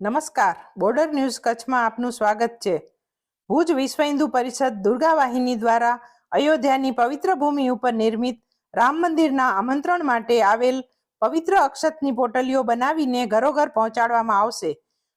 નમસ્કાર. Border news કચ્છમાં આપનું સ્વાગત છે. ભુજ વિશ્વ હિન્દુ પરિષદ દુર્ગા વાહિની દ્વારા અયોધ્યાની પવિત્ર ભૂમિ ઉપર નિર્મિત રામ મંદિરના આમંત્રણ માટે આવેલ પવિત્ર અક્ષતની પોટલીઓ બનાવીને ઘરોઘર પહોંચાડવામાં આવશે.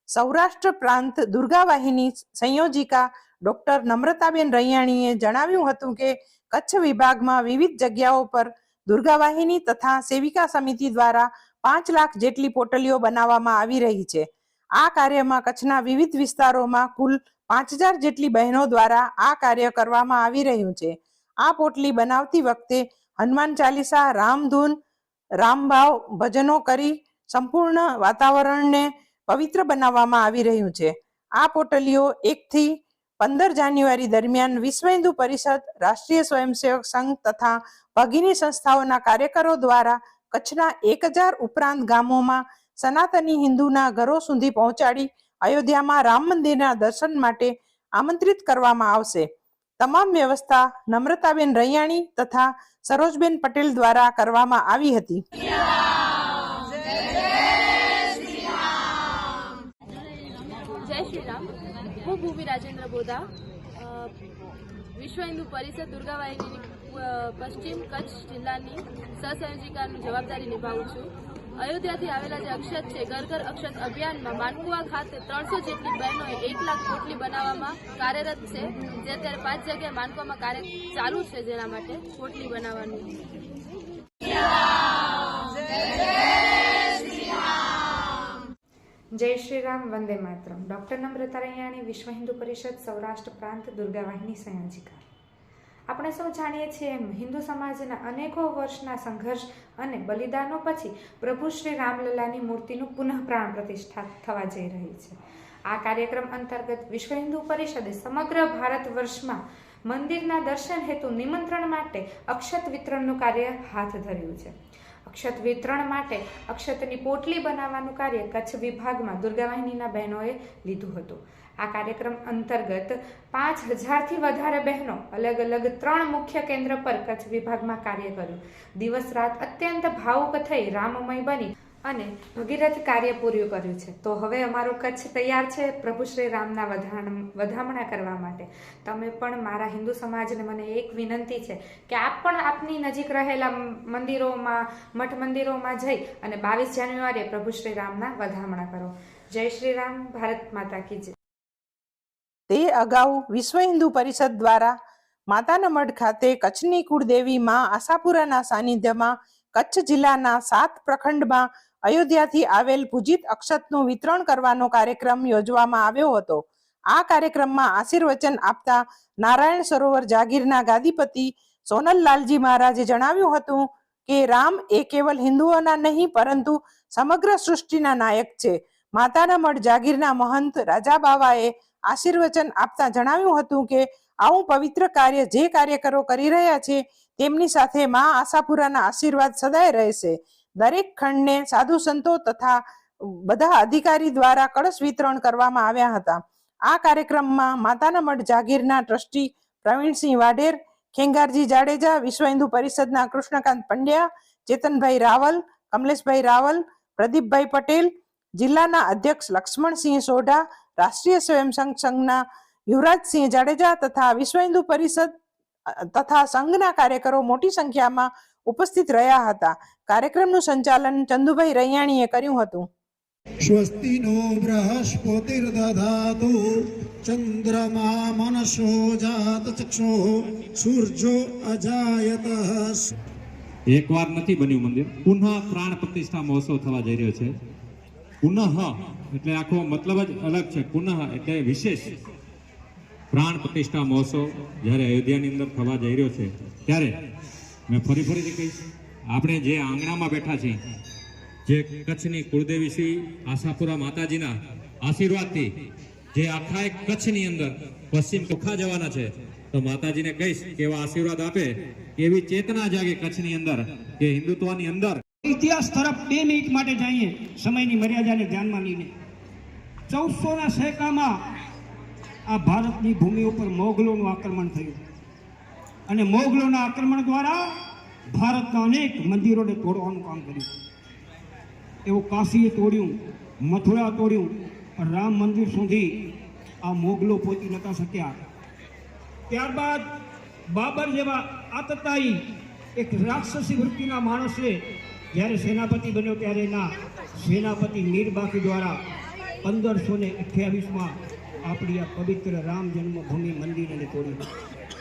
સૌરાષ્ટ્ર પ્રાંત દુર્ગા વાહિની સંયોજિકા ડોક્ટર નમ્રતાબેન રૈયાણીએ જણાવ્યું હતું કે કચ્છ વિભાગમાં વિવિધ જગ્યાઓ પર દુર્ગા વાહિની તથા સેવિકા સમિતિ દ્વારા પાંચ લાખ જેટલી પોટલીઓ બનાવવામાં આવી રહી છે. આ કાર્યમાં કચ્છના વિવિધ વિસ્તારોમાં કુલ પાંચ હજાર જેટલી બહેનો દ્વારા આ કાર્ય કરવામાં આવી રહ્યું છે. આ પોટલી બનાવતી વખતે હનુમાન ચાલીસા, રામધૂન, રામભાવ ભજનો કરી સંપૂર્ણ વાતાવરણને પવિત્ર બનાવવામાં આવી રહ્યું છે. આ પોટલીઓ એકથી પંદર જાન્યુઆરી દરમિયાન વિશ્વ હિન્દુ પરિષદ, રાષ્ટ્રીય સ્વયંસેવક સંઘ તથા ભગીની સંસ્થાઓના કાર્યકરો દ્વારા કચ્છના એક હજાર ઉપરાંત ગામોમાં સનાતની હિન્દુના ઘરો સુધી પહોંચાડી અયોધ્યામાં રામ મંદિરના દર્શન માટે આમંત્રિત કરવામાં આવશે. તમામ વ્યવસ્થા નમ્રતાબેન રૈયાણી તથા સરોજબેન પટેલ દ્વારા કરવામાં આવી હતી. હું ભૂમિ રાજેન્દ્ર બોધા. વિશ્વ હિન્દુ પરિષદ દુર્ગાવાહિની પશ્ચિમ કચ્છ જિલ્લાની સહસંયોજિકાની જવાબદારી નિભાવું છું. અયોધ્યાથી આવેલા જે અક્ષત છે, ઘર ઘર અક્ષત અભિયાનમાં માનકુવા ખાતે ત્રણસો જેટલી બહેનોએ એક લાખ પોટલી બનાવવામાં કાર્યરત છે. જે અત્યારે પાંચ જગ્યાએ માનકુવામાં કાર્ય ચાલુ છે જેના માટે પોટલી બનાવવાનું. જય શ્રી રામ વંદે માતરમ. ડૉક્ટર નમ્રતા રૈયાણી, વિશ્વ હિન્દુ પરિષદ સૌરાષ્ટ્ર પ્રાંત, દુર્ગાવાહિની સંયોજિકા. આપણે સૌ જાણીએ છીએ એમ, હિન્દુ સમાજના અનેકો વર્ષના સંઘર્ષ અને બલિદાનો પછી પ્રભુ શ્રી રામલલાની મૂર્તિનું પુનઃ પ્રાણ પ્રતિષ્ઠા થવા જઈ રહી છે. આ કાર્યક્રમ અંતર્ગત વિશ્વ હિન્દુ પરિષદે સમગ્ર ભારત વર્ષમાં મંદિરના દર્શન હેતુ નિમંત્રણ માટે અક્ષત વિતરણનું કાર્ય હાથ ધર્યું છે. અક્ષત વિતરણ માટે અક્ષતની પોટલી બનાવવાનું કાર્ય કચ્છ વિભાગમાં દુર્ગાવાહિનીના બહેનોએ લીધું હતું. આ કાર્યક્રમ અંતર્ગત પાંચ હજારથી વધારે બહેનો અલગ અલગ ત્રણ મુખ્ય કેન્દ્ર પર કચ્છ વિભાગમાં કાર્ય કર્યું. દિવસ રાત અત્યંત ભાવુક થઈ રામમય બની અને ભગીરથ કાર્ય પૂર્યું કર્યું છે. તો હવે અમારું કચ્છ તૈયાર છે પ્રભુ શ્રી રામના વધાણ, વધામણા કરવા માટે. તમે પણ મારા હિન્દુ સમાજને મને એક વિનંતી છે કે આપ પણ આપની નજીક રહેલા મંદિરોમાં, મઠ મંદિરોમાં જઈ અને બાવીસ જાન્યુઆરીએ પ્રભુ શ્રી રામના વધામણા કરો. જય શ્રી રામ, ભારત માતા કી જય. તે અગાઉ વિશ્વ હિન્દુ પરિષદ દ્વારા માતાના મઢ ખાતે કચ્છની કુળદેવી માં આશાપુરાના સાનિધ્યમાં કચ્છ જિલ્લાના સાત પ્રખંડમાં અયોધ્યાથી આવેલ પૂજિત અક્ષતનું વિતરણ કરવાનો કાર્યક્રમ યોજવામાં આવ્યો હતો. આ કાર્યક્રમમાં આશીર્વચન આપતા નારાયણ સરોવર જાગીરના ગાદીપતિ સોનલલાલજી મહારાજે જણાવ્યું હતું કે, રામ એ કેવલ હિન્દુઓના નહીં, પરંતુ સમગ્ર સૃષ્ટિના નાયક છે. માતાના મઢ જાગીરના મહંત રાજા બાવાએ આશીર્વચન આપતા જણાવ્યું હતું કે, આવું પવિત્ર કાર્ય જે કાર્યકરો કરી રહ્યા છે, તેમની સાથે મા આશાપુરાના આશીર્વાદ સદાય રહેશે. દરેક ખંડને સાધુ સંતો તથા બધા અધિકારી દ્વારા કળશ વિતરણ કરવામાં આવ્યા હતા. આ કાર્યક્રમમાં માતાના મઠ જાગીરના ટ્રસ્ટી પ્રવીણસિંહ વાઢેર, ખેંગારજી જાડેજા, વિશ્વ હિન્દુ પરિષદના કૃષ્ણકાંત પંડ્યા, ચેતનભાઈ રાવલ, કમલેશભાઈ રાવલ, પ્રદીપભાઈ પટેલ, જિલ્લાના અધ્યક્ષ લક્ષ્મણસિંહ સોઢા, રાષ્ટ્રીય સ્વયંસંઘ સંઘના યુવરાજસિંહ જાડેજા તથા વિશ્વ હિન્દુ પરિષદ તથા સંઘના કાર્યકરો મોટી સંખ્યામાં ઉપસ્થિત રહ્યા હતા. કાર્યક્રમનું સંચાલન ચંદુભાઈ રૈયાણીએ કર્યું હતું. સ્વસ્તિનો બૃહસ્પતિર્દધાતુ ચંદ્રમા મનસો જાત ચક્ષો સૂર્યો અજાયત એકવાર નથી બન્યું મંદિર. પુનઃ પ્રાણ પ્રતિષ્ઠા મહોત્સવ થવા જઈ રહ્યો છે. પુનઃ એટલે આખો મતલબ જ અલગ છે. પુનઃ એટલે વિશેષ પ્રાણ પ્રતિષ્ઠા મહોત્સવ જ્યારે અયોધ્યાની અંદર થવા જઈ રહ્યો છે. ત્યારે મેં ફરી ફરીથી કહીશ આપણે જે આંગણામાં બેઠા છીએ, જે કચ્છની કુળદેવી શ્રી આશાપુરા માતાજીના આશીર્વાદથી, જે આખા એક કચ્છની અંદર પશ્ચિમ ચોખા જવાના છે, તો માતાજીને કહીશ કે એવા આશીર્વાદ આપે, એવી ચેતના જાગે કચ્છની અંદર, કે હિન્દુત્વની અંદર. ઇતિહાસ તરફ બે મિનિટ માટે જઈએ, સમયની મર્યાદાને ધ્યાનમાં લઈને. ચૌદસોના સૈકામાં આ ભારતની ભૂમિ ઉપર મોગલોનું આક્રમણ થયું. અને મોગલોના આક્રમણ દ્વારા ભારતના અનેક મંદિરોને તોડવાનું કામ કર્યું. એવું કાશીએ તોડ્યું, મથુરા તોડ્યું રામ મંદિર સુધી આ મોગલો પહોંચી નતા શક્યા. ત્યારબાદ બાબર જેવા આતતાઈ એક રાક્ષસી વૃત્તિના માણસે જ્યારે સેનાપતિ બન્યો ત્યારે એના સેનાપતિ મીરબાકી દ્વારા પંદરસો ને અઠ્યાવીસમાં આપણી આ પવિત્ર રામ જન્મભૂમિ મંદિરને તોડ્યું